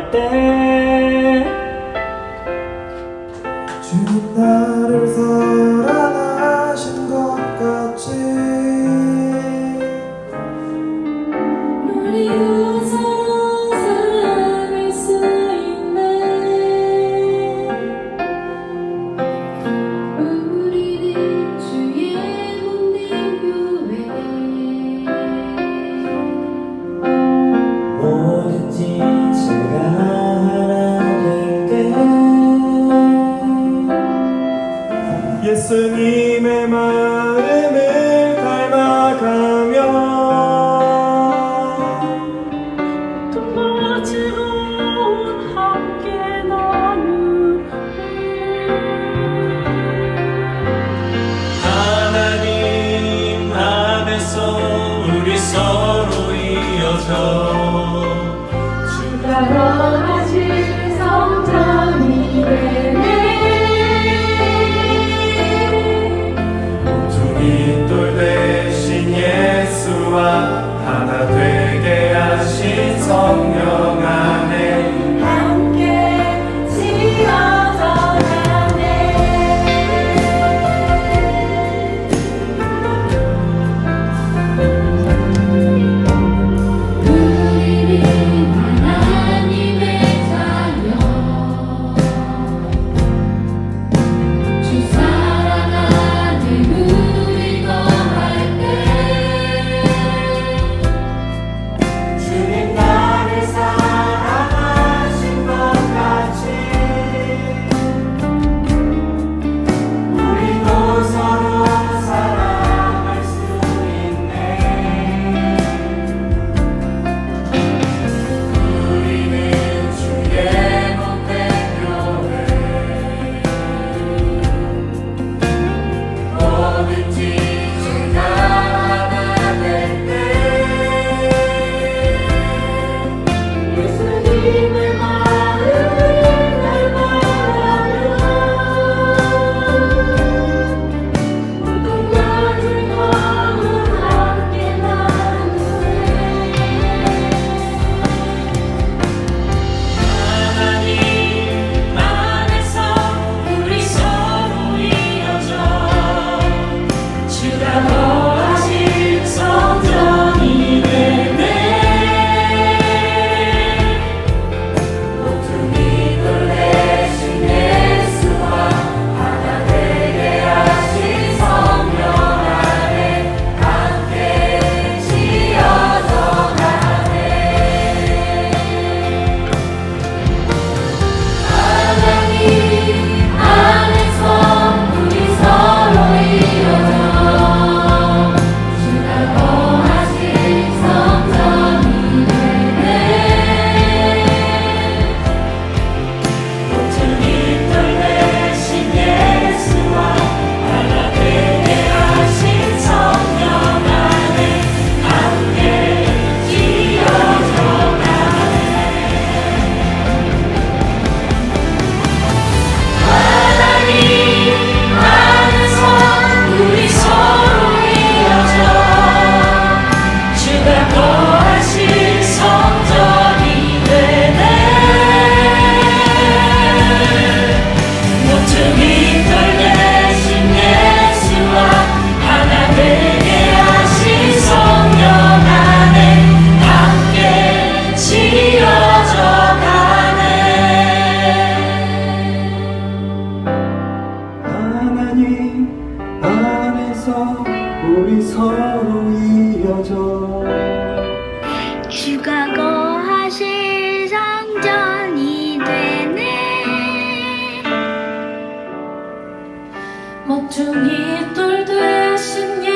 갈 때. 주님 나를 사랑하신 것 같이. 예수님의 마음을 닮아가며 동바지로 함께 나누리. 하나님 안에서 우리 서로 이어져. 주가 거하실 성전이 되네. 목중이 돌 되신